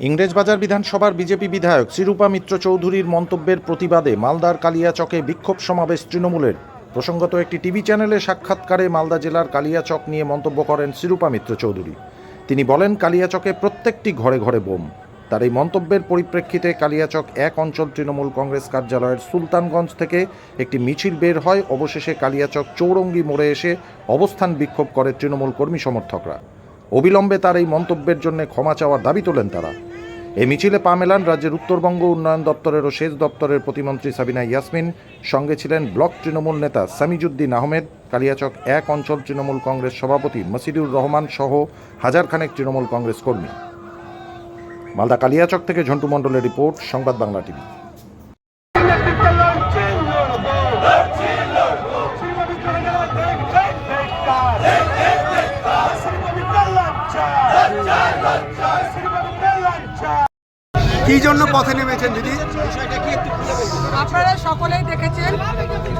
ইংরেজবাজার বিধানসভার বিজেপি বিধায়ক শ্রীরূপা মিত্র চৌধুরীর মন্তব্যের প্রতিবাদে মালদার কালিয়াচকে বিক্ষোভ সমাবেশ তৃণমূলের। প্রসঙ্গত একটি টিভি চ্যানেলে সাক্ষাৎকারে মালদা জেলার কালিয়াচক নিয়ে মন্তব্য করেন শ্রীরূপা মিত্র চৌধুরী। তিনি বলেন, কালিয়াচকে প্রত্যেকটি ঘরে ঘরে বোম। তার এই মন্তব্যের পরিপ্রেক্ষিতে কালিয়াচক এক অঞ্চল তৃণমূল কংগ্রেস কার্যালয়ের সুলতানগঞ্জ থেকে একটি মিছিল বের হয়। অবশেষে কালিয়াচক চৌরঙ্গি মোড়ে এসে অবস্থান বিক্ষোভ করে তৃণমূল কর্মী সমর্থকরা। অবিলম্বে তার এই মন্তব্যের জন্য ক্ষমা চাওয়ার দাবি তোলেন তারা। এই মিছিলে পা মেলান রাজ্যের উত্তরবঙ্গ উন্নয়ন দপ্তরের ও সেচ দপ্তরের প্রতিমন্ত্রী সাবিনা ইয়াসমিন, সঙ্গে ছিলেন ব্লক তৃণমূল নেতা সামিজুদ্দিন আহমেদ, কালিয়াচক এক অঞ্চল তৃণমূল কংগ্রেস সভাপতি মসিদুর রহমান সহ হাজারখানেক তৃণমূল কংগ্রেস কর্মী। মালদা কালিয়াচক থেকে ঝন্টু মণ্ডলের রিপোর্ট, সংবাদ বাংলা টিভি। পথে নেমেছেন দিদি। আপনারা সকলেই দেখেছেন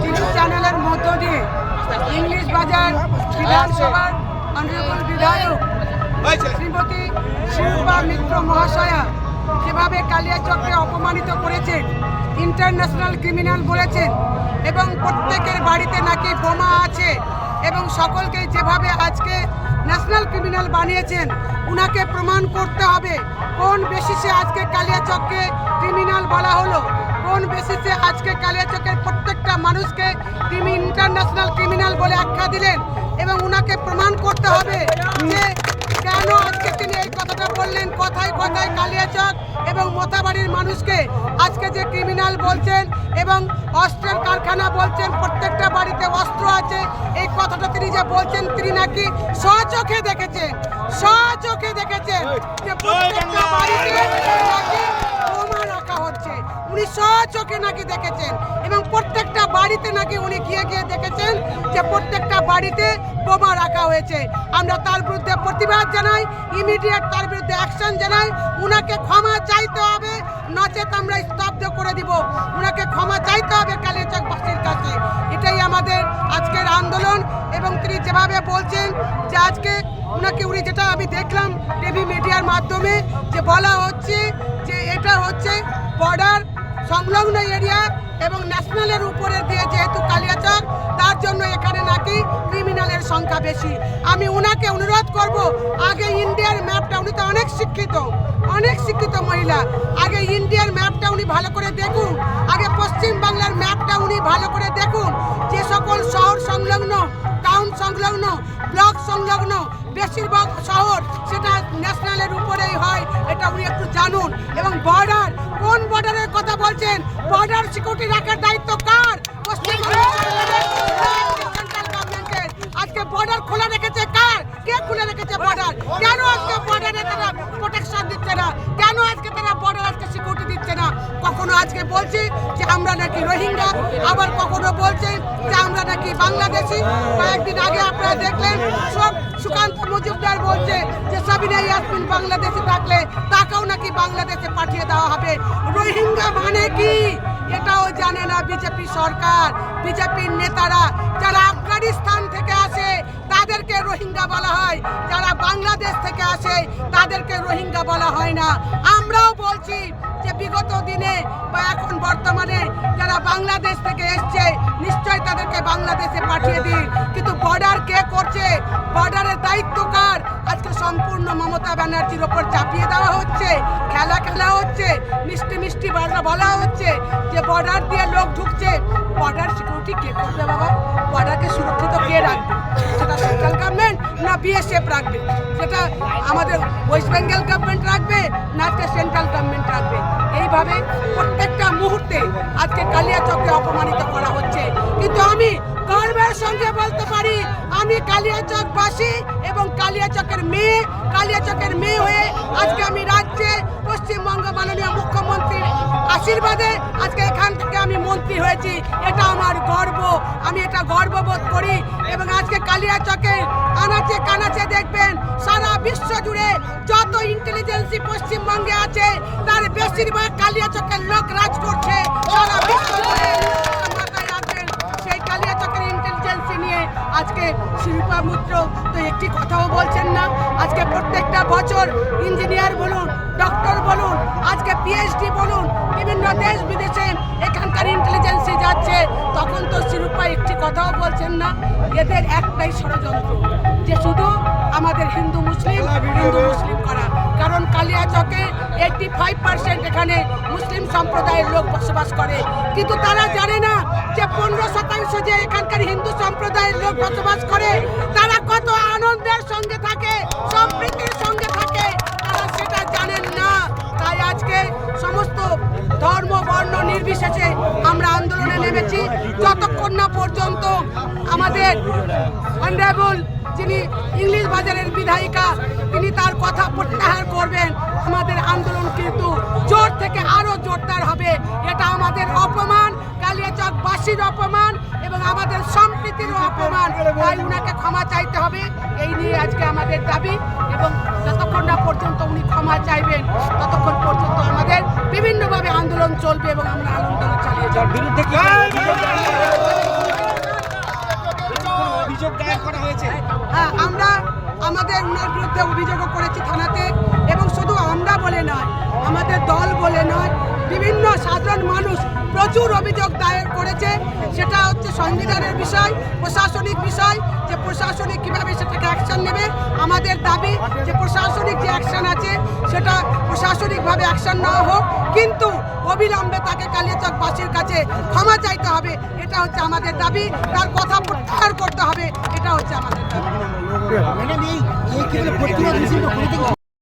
টিভি চ্যানেলের মধ্য দিয়ে ইংলিশ বাজার বিধানসভার অনারেবল বিধায়ক শ্রীমতী শিল্পা মিত্র মহাশয়া যেভাবে কালিয়াচককে অপমানিত করেছেন ইন্টারন্যাশনাল ক্রিমিনাল বলেছেন এবং প্রত্যেকের বাড়িতে নাকি বোমা আছে। এবং সকলকে যেভাবে আজকে ন্যাশনাল ক্রিমিনাল বানিয়েছেন, উনাকে প্রমাণ করতে হবে কোন বেসিসে আজকে কালিয়াচককে ক্রিমিনাল বলা হলো, কোন বেসিসে আজকে কালিয়াচকের প্রত্যেকটা মানুষকে ক্রিমি ইন্টারন্যাশনাল ক্রিমিনাল বলে আখ্যা দিলেন এবং উনাকে প্রমাণ করতে হবে যে কেন আজকে তিনি এই কথাটা বললেন, কথায় কথায় কালিয়াচক এবং মোথাবাড়ির মানুষকে আজকে যে ক্রিমিনাল বলছেন এবং অস্ত্রের কারখানা বলছেন, প্রত্যেকটা বাড়িতে অস্ত্র আছে, এই তিনি যে বলছেন, তিনি নাকি স্বচোখে দেখেছেন স্বচোখে দেখেছেন যে প্রত্যেকটা বাড়িতে নাকি বোমা রাখা হচ্ছে। উনি স্বচোখে নাকি দেখেছেন এবং প্রত্যেকটা বাড়িতে নাকি উনি গিয়ে গিয়ে দেখেছেন যে প্রত্যেকটা বাড়িতে বোমা রাখা হয়েছে। আমরা তার বিরুদ্ধে প্রতিবাদ জানাই ইমিডিয়েট তার বিরুদ্ধে অ্যাকশন জানাই। উনাকে ক্ষমা চাইতে হবে, নচেত আমরা স্তব্ধ করে দিব। উনাকে ক্ষমা চাইতে হবে কালিয়াচকবাসীর কাছে। এটাই আমাদের আন্দোলন এবং তিনি যেভাবে বলছেন যে আজকে উনাকে উনি যেটা আমি দেখলাম টিভি মিডিয়ার মাধ্যমে যে বলা হচ্ছে যে এটা হচ্ছে বর্ডার সংলগ্ন এরিয়া এবং ন্যাশনালের উপরে দিয়ে যেহেতু কালিয়াচক, তার জন্য এখানে নাকি ক্রিমিনালের সংখ্যা বেশি। আমি উনাকে অনুরোধ করব, আগে ইন্ডিয়ার ম্যাপটা, উনি তো অনেক শিক্ষিত অনেক শিক্ষিত মহিলা। আগে ইন্ডিয়ার ম্যাপটা উনি ভালো করে দেখুন, আগে পশ্চিম বাংলার ম্যাপটা উনি ভালো করে দেখুন। যে সকল শহর সংলগ্ন টাউন সংলগ্ন ব্লক সংলগ্ন বেশিরভাগ শহর সেটা ন্যাশনালের উপরেই হয়, এটা উনি একটু জানুন। এবং বর্ডার, কোন বর্ডারের কথা বলছেন? বর্ডার সিকিউরিটি রাখার দায়িত্ব কার? আজকে বর্ডার খোলা রেখেছে কার? কে খুলে রেখেছে বর্ডার? কেন আজকে বর্ডারে তারা প্রোটেকশন দিচ্ছে না? কেন আজকে তারা বর্ডার আজকে সিকিউরিটি দিচ্ছে না? কখনো আজকে বলছে যে আমরা নাকি রোহিঙ্গা, আবার কখনো বলছে যে বাংলাদেশি। কয়েকদিন আগে আপনারা দেখলেন, সব সুকান্ত মজুমদার বলছে যে, সাবিনা ইয়াসমিন বাংলাদেশে থাকলে তাকেও নাকি বাংলাদেশে পাঠিয়ে দেওয়া হবে। রোহিঙ্গা মানে কি? এটাও জানে না বিজেপি সরকার। বিজেপির নেতারা যারা আফগানিস্তান থেকে আসে, তাদেরকে রোহিঙ্গা বলা হয়। যারা বাংলাদেশ থেকে আসে, তাদেরকে রোহিঙ্গা বলা হয় না। আমরাও বলছি যে বিগত দিনে বা এখন বর্তমানে যারা বাংলাদেশ থেকে এসছে নিশ্চয় তাদেরকে বাংলাদেশে পাঠিয়ে দিন। কিন্তু বর্ডার কে করছে? বর্ডারের দায়িত্ব কার? আজকে সম্পূর্ণ মমতা ব্যানার্জির ওপর চাপিয়ে দেওয়া হচ্ছে, খেলা খেলা হচ্ছে, মিষ্টি মিষ্টি বাজা বলা হচ্ছে। যে বর্ডার দিয়ে লোক ঢুকছে বর্ডার সিকিউরিটি কে করবে বাবা? বর্ডারকে সুরক্ষিত কে রাখবে? সেটা সেন্ট্রাল গভর্নমেন্ট না বিএসএফ রাখবে? সেটা আমাদের ওয়েস্ট বেঙ্গল গভর্নমেন্ট রাখবে, না আজকে সেন্ট্রাল গভর্নমেন্ট রাখবে। এইভাবে প্রত্যেকটা মুহূর্তে আজকে কালিয়াচককে অপমানিত করা হচ্ছে। কিন্তু আমি গর্বের সঙ্গে বলতে পারি আমি কালিয়াচকবাসী এবং কালিয়াচকের মেয়ে কালিয়াচকের মেয়ে হয়ে আজকে আমি রাজ্যে পশ্চিমবঙ্গ মাননীয় মুখ্যমন্ত্রীর আশীর্বাদে আজকে এখান থেকে আমি মন্ত্রী হয়েছি। এটা আমার গর্ব। আমি এটা গর্ববোধ করি এবং আজকে কালিয়াচকে আনাচে কানাচে দেখবেন, সারা বিশ্ব জুড়ে যত ইন্টেলিজেন্সি পশ্চিমবঙ্গে আছে, তার বেশিরভাগ কালিয়াচকের লোক রাজ করছে সারা বিশ্ব জুড়ে। শিল্পা তো একটি কথাও বলছেন না। আজকে প্রত্যেকটা বছর ইঞ্জিনিয়ার বলুন ডক্টর বলুন আজকে পিএইচডি বলুন বিভিন্ন দেশ বিদেশে এখানকার ইন্টেলিজেন্সি যাচ্ছে। তখন তো শিরুপা একটি কথাও বলছেন না এদের একটাই ষড়যন্ত্র যে শুধু আমাদের হিন্দু মুসলিম হিন্দু মুসলিম করা। কারণ কালিয়াচকে এইটটি ফাইভ পার্সেন্ট এখানে মুসলিম সম্প্রদায়ের লোক বসবাস করে। কিন্তু তারা জানে না যে পনেরো শতাংশ যে এখানকার হিন্দু সম্প্রদায়ের লোক বসবাস করে, তারা কত আনন্দের সঙ্গে থাকে, সম্প্রীতির সঙ্গে থাকে। তারা সেটা জানেন না। তাই আজকে সমস্ত ধর্ম, বর্ণ নির্বিশেষে আমরা আন্দোলনে নেমেছি। যতক্ষণ না পর্যন্ত আমাদের অনারেবল যিনি ইংলিশ বাজারের বিধায়িকা, তিনি তার কথা প্রত্যাহার করবেন। আমাদের আন্দোলন কিন্তু জোর থেকে আরও জোরদার হবে। এটা আমাদের অপমান, কালিয়াচকবাসীর অপমান এবং আমাদের সম্প্রীতির অপমান। তাই উনাকে ক্ষমা চাইতে হবে। এই নিয়ে আজকে আমাদের দাবি এবং যতক্ষণ না পর্যন্ত উনি ক্ষমা চাইবেন, ততক্ষণ পর্যন্ত আমাদের বিভিন্নভাবে আন্দোলন চলবে এবং আমরা আন্দোলন চালিয়ে যাব। বিরুদ্ধে আমাদের উনার বিরুদ্ধে অভিযোগও করেছি থানাতে এবং শুধু আমরা বলে নয়, আমাদের দল বলে নয়, বিভিন্ন সাধারণ মানুষ প্রচুর অভিযোগ দায়ের করেছে। সেটা হচ্ছে সংবিধানের বিষয়, প্রশাসনিক বিষয়, যে প্রশাসনিক কীভাবে সেটাকে অ্যাকশন নেবে। আমাদের দাবি যে প্রশাসনিক যে অ্যাকশন আছে, সেটা প্রশাসনিকভাবে অ্যাকশন নেওয়া হোক। কিন্তু অবিলম্বে তাকে কালিয়াচকবাসীর কাছে ক্ষমা চাইতে হবে, এটা হচ্ছে আমাদের দাবি। তার কথা প্রত্যাহার করতে হবে, এটা হচ্ছে আমাদের দাবি।